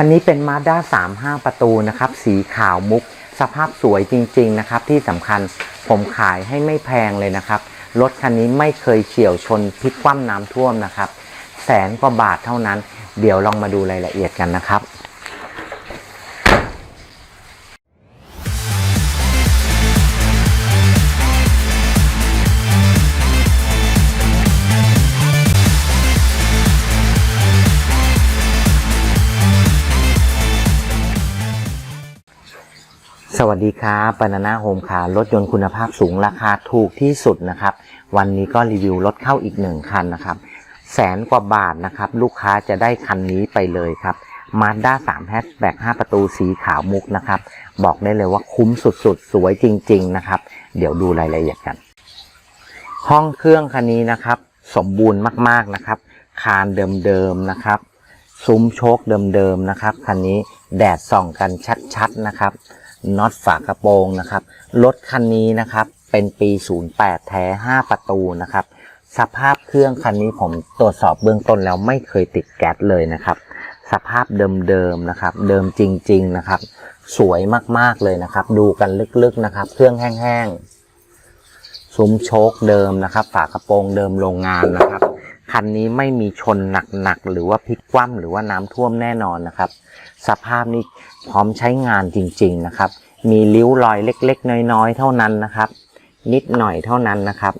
คันนี้เป็น Mazda 3 5 ประตูนะครับ สีขาวมุก สภาพสวยจริง ๆ นะครับ ที่สำคัญผมขายให้ไม่แพงเลยนะครับ รถคันนี้ไม่เคยเฉียวชนพลิกคว่ำน้ำท่วมนะครับ แสนกว่าบาทเท่านั้น เดี๋ยวลองมาดูรายละเอียดกันนะครับ สวัสดีครับปานาน่าโฮมคาร์รถยนต์คุณภาพสูงราคาถูกที่สุดนะครับ วันนี้ก็รีวิวรถเข้าอีกหนึ่งคันนะครับ แสนกว่าบาทนะครับ ลูกค้าจะได้คันนี้ไปเลยครับ Mazda 3 Hatchback 5ประตูสีขาวมุกนะครับ บอกได้เลยว่าคุ้มสุดๆสวยจริง ๆ นะครับ เดี๋ยวดูรายละเอียดกัน ห้องเครื่องคันนี้นะครับ สมบูรณ์มากๆนะครับ คานเดิมๆนะครับซุ้มโชคเดิมๆนะครับคันนี้แดดส่องกันชัดๆนะครับ น็อตฝากระโปรงนะครับ รถคันนี้นะครับ เป็นปี 08 แท้ 5 ประตูนะครับ สภาพเครื่องคันนี้ผมตรวจสอบเบื้องต้นแล้วไม่เคยติดแก๊สเลยนะครับ สภาพเดิมๆนะครับ เดิมจริง ๆนะครับ สวยมากๆเลยนะครับ ดูกันลึกๆนะครับ เครื่องแห้งๆซุ้มโชคเดิมนะครับ ฝากระโปรงเดิมโรงงานนะครับ คันนี้ไม่มีชนหนักๆหรือว่าพลิกคว่ำหรือว่าน้ำท่วมแน่นอนนะครับ สภาพนี้พร้อมใช้งานจริง ๆนะครับ มีริ้วรอยเล็ก ๆ น้อย ๆ เท่านั้นนะครับ นิดหน่อยเท่านั้นนะครับ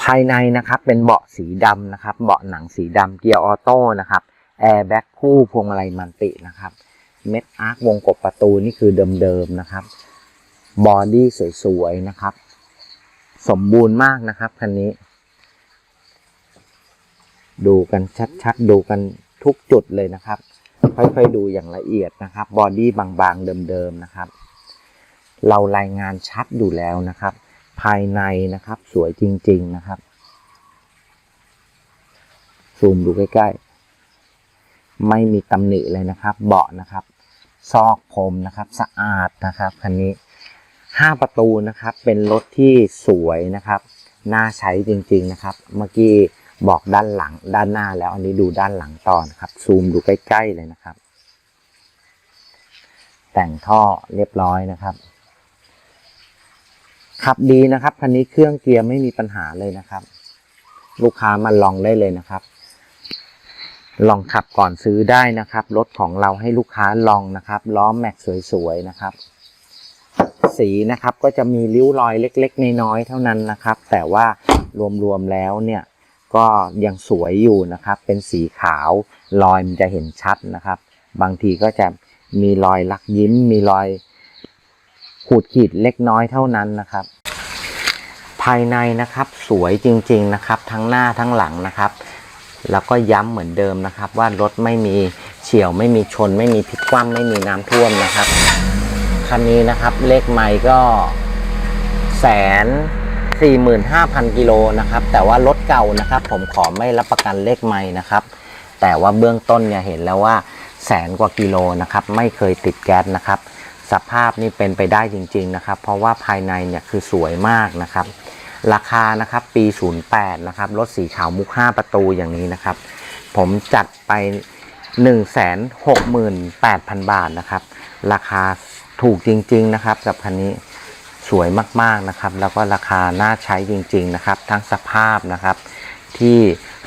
ภายในนะครับเป็นเบาะสีดำนะครับ เบาะหนังสีดำเกียร์ออโต้นะครับแอร์แบ็กคู่พวงมาลัยมันตินะครับ เม็ดอาร์ควงกบประตูนี่คือเดิมๆนะครับ บอดี้สวยๆนะครับ สมบูรณ์มากนะครับคันนี้ ดูกันชัดๆ ดูกันทุกจุดเลยนะครับ ค่อยๆดูอย่างละเอียดนะครับ บอดี้บางๆ เดิมๆนะครับ เรารายงานชัดอยู่แล้วนะครับ ภายในนะครับสวยจริง ๆนะครับ ซูมดูใกล้ๆ ไม่มีตำหนิเลยนะครับ เบาะนะครับ ซอกพรมนะครับ สะอาดนะครับคันนี้ ห้าประตูนะครับ เป็นรถที่สวยนะครับ น่าใช้จริงๆนะครับ เมื่อกี้บอกด้านหลังด้านหน้าแล้วอันนี้ดูด้านหลังต่อนะครับ ซูมดูใกล้ๆเลยนะครับ แต่งท่อเรียบร้อยนะครับ ขับดีนะครับคันนี้เครื่องเกียร์ไม่มีปัญหาเลยนะครับ ลูกค้ามาลองได้เลยนะครับ ลองขับก่อนซื้อได้นะครับ รถของเราให้ลูกค้าลองนะครับ ล้อแม็กสวยๆนะครับ สีนะครับ ก็จะมีริ้วรอยเล็กๆ น้อยๆเท่านั้นนะครับ แต่ว่ารวมๆแล้วเนี่ยก็ยังสวยอยู่นะครับ เป็นสีขาวรอยมันจะเห็นชัดนะครับ บางทีก็จะมีรอยลักยิ้ม มีรอยขูดขีดเล็กน้อยเท่านั้นนะครับ ภายในนะครับสวยจริงๆนะครับ ทั้งหน้าทั้งหลังนะครับ แล้วก็ย้ำเหมือนเดิมนะครับ ว่ารถไม่มีเฉียวไม่มีชน ไม่มีพลิกคว่ำไม่มีน้ำท่วมนะครับ คันนี้นะครับ เลขไมล์ก็แสนสี่หมื่นห้าพันกิโลนะครับ แต่ว่ารถเก่านะครับ ผมขอไม่รับประกันเลขไมล์นะครับ แต่ว่าเบื้องต้นเนี่ยเห็นแล้วว่าแสนกว่ากิโลนะครับ ไม่เคยติดแก๊สนะครับ สภาพนี่เป็นไปได้จริง ๆนะครับ เพราะว่าภายในเนี่ยคือสวยมากนะครับ ราคานะครับปี 08 นะครับรถสีขาวมุก 5 ประตูอย่างนี้นะครับ ผมจัดไป 168,000 บาทนะครับ ราคา ถูกจริง ๆ นะครับ กับคันนี้สวยมากๆนะครับ แล้วก็ราคาน่าใช้จริง ๆ นะครับ ทั้งสภาพนะครับ ที่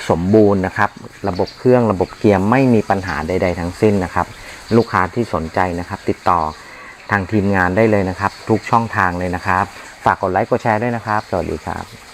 สมบูรณ์นะครับ ระบบเครื่องระบบเกียร์ไม่มีปัญหาใด ๆ ทั้งสิ้นนะครับ ลูกค้าที่สนใจนะครับ ติดต่อทางทีมงานได้เลยนะครับ ทุกช่องทางเลยนะครับ ฝากกดไลค์กดแชร์ด้วยนะครับ สวัสดีครับ